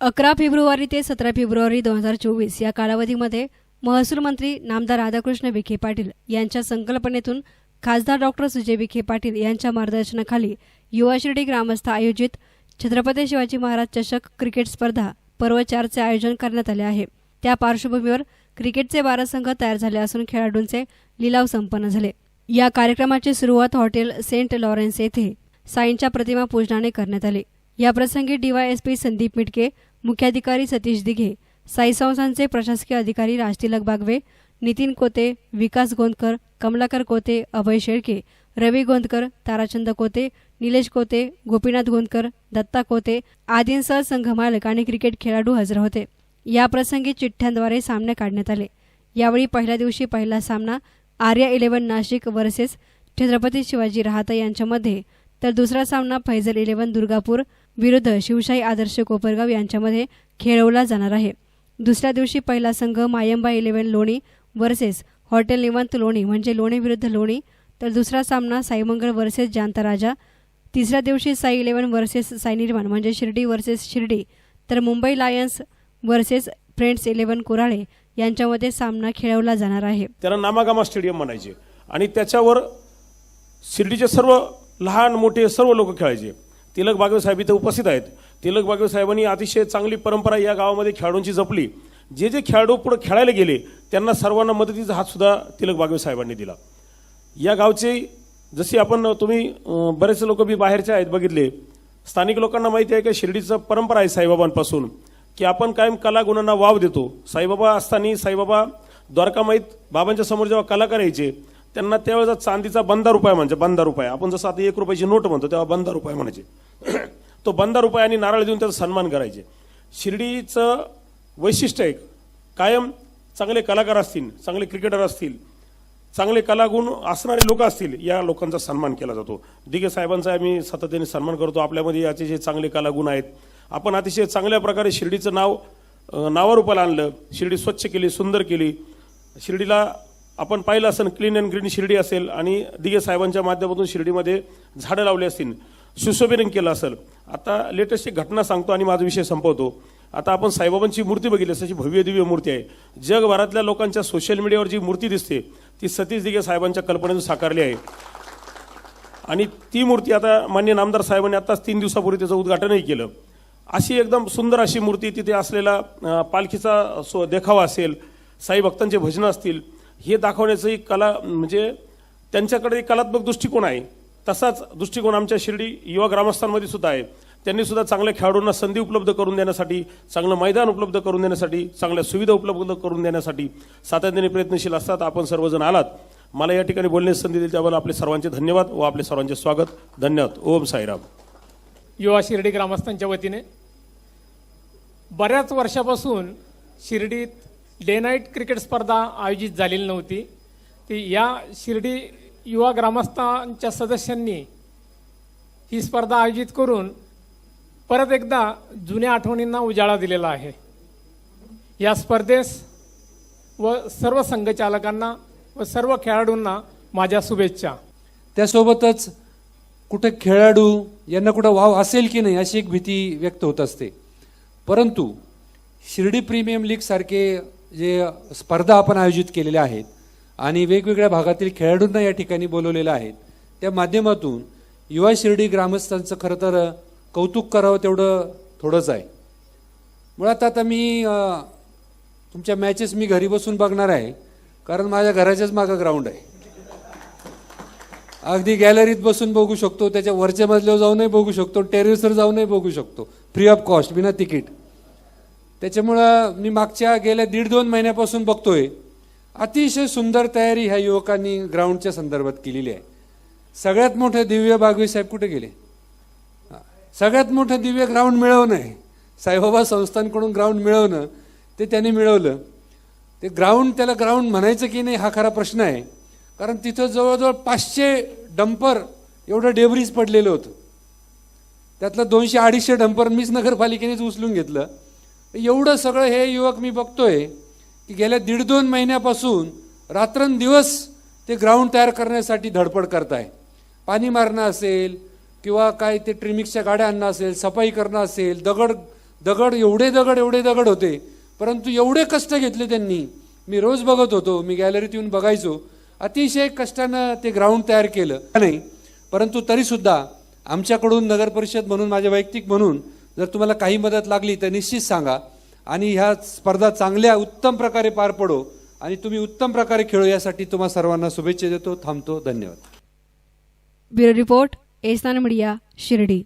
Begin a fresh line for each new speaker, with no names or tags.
अकरा फेब्रुवारी ते सतरा फेब्रुवारी दोन हजार चोवीस या कालावधीमध्ये महसूल मंत्री नामदार राधाकृष्ण विखे पाटील यांच्या संकल्पनेतून खासदार डॉक्टर सुजय विखे पाटील यांच्या मार्गदर्शनाखाली युवा शिर्डी ग्रामस्थ आयोजित छत्रपती शिवाजी महाराज चषक क्रिकेट स्पर्धा पर्व चारचे आयोजन करण्यात आले आहे. त्या पार्श्वभूमीवर क्रिकेटचे बारा संघ तयार झाले असून खेळाडूंचे लिलाव संपन्न झाले. या कार्यक्रमाची सुरुवात हॉटेल सेंट लॉरेन्स येथे साईंच्या प्रतिमा पूजनाने करण्यात आली. याप्रसंगी डीवायएसपी संदीप मिटके मुख्याधिकारी सतीश दिघे साई संस्थांचे प्रशासकीय अधिकारी राजतिलक बागवे नितीन कोते विकास गोंदकर कमलाकर कोते अभय शेळके रवी गोंदकर ताराचंद कोते निलेश कोते गोपीनाथ गोंदकर दत्ता कोते आदींसह संघमालक आणि क्रिकेट खेळाडू हजर होते. याप्रसंगी चिठ्ठ्यांद्वारे सामने काढण्यात आले. यावेळी पहिल्या दिवशी पहिला सामना आर्या इलेव्हन नाशिक वर्सेस छत्रपती शिवाजी राहता यांच्यामध्ये तर दुसरा सामना फैजल इलेव्हन दुर्गापूर विरुद्ध शिवशाही आदर्श कोपरगाव यांच्यामध्ये खेळवला जाणार आहे. दुसऱ्या दिवशी पहिला संघ Mayamba eleven Loni versus hotel Nivant Loni म्हणजे लोणी विरुद्ध लोणी तर दुसरा सामना साईमंगळ वर्सेस जांता राजा तिसऱ्या दिवशी साई इलेव्हन वर्सेस साई निर्माण म्हणजे शिर्डी वर्सेस शिर्डी तर Mumbai lions versus friends eleven Kurale यांच्यामध्ये सामना खेळवला जाणार आहे.
त्याला नामागामा स्टेडियम म्हणायचे आणि त्याच्यावर शिर्डीचे सर्व लहान मोठे सर्व लोक खेळायचे. तिलक बागवे साहेब इथे उपस्थित आहेत. तिलक बागवे साहेबांनी अतिशय चांगली परंपरा या गावामध्ये खेळाडूंची जपली. जे जे खेळाडू पुढे खेळायला गेले त्यांना सर्वांना मदतीचा हातसुद्धा तिलक बागवे साहेबांनी दिला. या गावचे जशी आपण तुम्ही बरेचसे लोक बी बाहेरचे आहेत बघितले. स्थानिक लोकांना माहिती आहे का शिर्डीचं परंपरा आहे साईबाबांपासून की आपण कायम कला गुणांना वाव देतो. साईबाबा असताना साईबाबा द्वारकामाईत बाबांच्या समोर जेव्हा कलाकार यायचे त्यांना त्यावेळेचा चांदीचा बंदा उपाय म्हणजे बंदा उपाय आपण जसं आता एक रुपयाची नोट म्हणतो तेव्हा बंदा उपाय म्हणायचे. तो बंदा रुपयाने आणि नारळ देऊन त्याचा सन्मान करायचे. शिर्डीचं वैशिष्ट्य आहे कायम चांगले कलाकार असतील चांगले क्रिकेटर असतील चांगले कलागुण असणारे लोक असतील या लोकांचा सन्मान केला जातो. दिघे साहेबांचा आम्ही सातत्याने सन्मान करतो. आपल्यामध्ये अतिशय चांगले कलागुण आहेत. आपण अतिशय चांगल्या प्रकारे शिर्डीचं नाव नावारूपाला आणलं. शिर्डी स्वच्छ केली सुंदर केली. शिर्डीला आपण पाहिलं असेल क्लीन अँड ग्रीन शिर्डी असेल आणि दिघे साहेबांच्या माध्यमातून शिर्डीमध्ये झाडं लावली असतील. सुशोभिरण केलं असेल. आता लेटेस्ट एक घटना सांगतो आणि माझा विषय संपवतो. आता आपण साईबाबांची मूर्ती बघितली अशी भव्य दिव्य मूर्ती आहे. जगभरातल्या लोकांच्या सोशल मीडियावर जी मूर्ती दिसते ती सतीश दिघे साहेबांच्या कल्पनेतून साकारली आहे. आणि ती मूर्ती आता मान्य नामदार साहेबांनी आताच तीन दिवसापूर्वी त्याचं उद्घाटनही केलं. अशी एकदम सुंदर अशी मूर्ती तिथे असलेला पालखीचा सो देखावा असेल साई भक्तांचे भजनं असतील हे दाखवण्याचं एक कला म्हणजे त्यांच्याकडे एक कलात्मक दृष्टिकोन आहे. तसाच दृष्टिकोन आमच्या शिर्डी युवा ग्रामस्थांमध्ये सुद्धा आहे. त्यांनी सुद्धा चांगल्या खेळाडूंना संधी उपलब्ध करून देण्यासाठी चांगलं मैदान उपलब्ध करून देण्यासाठी चांगल्या सुविधा उपलब्ध करून देण्यासाठी सातत्याने प्रयत्नशील असतात. आपण सर्वजण आलात. मला या ठिकाणी बोलण्याची संधी दिली त्याबद्दल आपले सर्वांचे धन्यवाद व आपले सर्वांचे स्वागत. धन्यवाद. ओम साईराम.
युवा शिर्डी ग्रामस्थांच्या वतीने बऱ्याच वर्षापासून शिर्डीत डे नाईट क्रिकेट स्पर्धा आयोजित झालेली नव्हती. ती या शिर्डी युवा ग्रामस्थांच्या सदस्यांनी ही स्पर्धा आयोजित करून परत एकदा जुन्या आठवणींना उजाळा दिलेला आहे. या स्पर्धेस व सर्व संघचालकांना व सर्व खेळाडूंना माझ्या शुभेच्छा.
त्यासोबतच कुठे खेळाडू यांना कुठं वाव असेल की नाही अशी एक भीती व्यक्त होत असते. परंतु शिर्डी प्रीमियम लीग सारखे जे स्पर्धा आपण आयोजित केलेल्या आहेत आणि वेगवेगळ्या भागातील खेळाडूंना या ठिकाणी बोलवलेलं आहेत त्या माध्यमातून युवा शिर्डी ग्रामस्थांचं खरं तर कौतुक करावं तेवढं थोडंच आहे. मुळात आता मी तुमच्या मॅचेस मी घरी बसून बघणार आहे कारण माझ्या घराच्याच मागं ग्राउंड आहे. अगदी गॅलरीत बसून बघू शकतो त्याच्या वरच्या मजल्यावर जाऊनही बघू शकतो टेरेसवर जाऊनही बघू शकतो. फ्री ऑफ कॉस्ट बिना तिकीट त्याच्यामुळं मी मागच्या गेल्या दीड दोन महिन्यापासून बघतोय. अतिशय सुंदर तयारी ह्या युवकांनी ग्राउंडच्या संदर्भात केलेली आहे. सगळ्यात मोठे दिव्य बागवी साहेब कुठे गेले? सगळ्यात मोठं दिव्य ग्राउंड मिळवणं आहे. साईबाबा संस्थांकडून ग्राउंड मिळवणं ते त्यांनी मिळवलं. ते ग्राउंड त्याला ग्राउंड म्हणायचं की नाही हा खरा प्रश्न आहे. कारण तिथं जवळजवळ पाचशे डंपर एवढं डेबरीज पडलेलं होतं. त्यातलं दोनशे अडीचशे डंपर मीच नगरपालिकेनेच उचलून घेतलं. एवढं सगळं हे युवक मी बघतोय. की गेल्या दीड दोन महिन्यापासून रात्रंदिवस ते ग्राउंड तयार करण्यासाठी धडपड करताय. पाणी मारणं असेल किंवा काय ते ट्रिमिक्सच्या गाड्या आणणं असेल सफाई करणं असेल दगड दगड एवढे दगड एवढे दगड होते. परंतु एवढे कष्ट घेतले त्यांनी. मी रोज बघत होतो मी गॅलरीत येऊन बघायचो. अतिशय कष्टानं ते ग्राउंड तयार केलं. नाही परंतु तरीसुद्धा आमच्याकडून नगरपरिषद म्हणून माझ्या वैयक्तिक म्हणून जर तुम्हाला काही मदत लागली तर निश्चित सांगा. आणि ह्या स्पर्धा चांगल्या उत्तम प्रकारे पार पडो आणि तुम्ही उत्तम प्रकारे खेळू यासाठी तुम्हा सर्वांना शुभेच्छा देतो थांबतो धन्यवाद.
ब्युरो रिपोर्ट एसान मीडिया शिर्डी.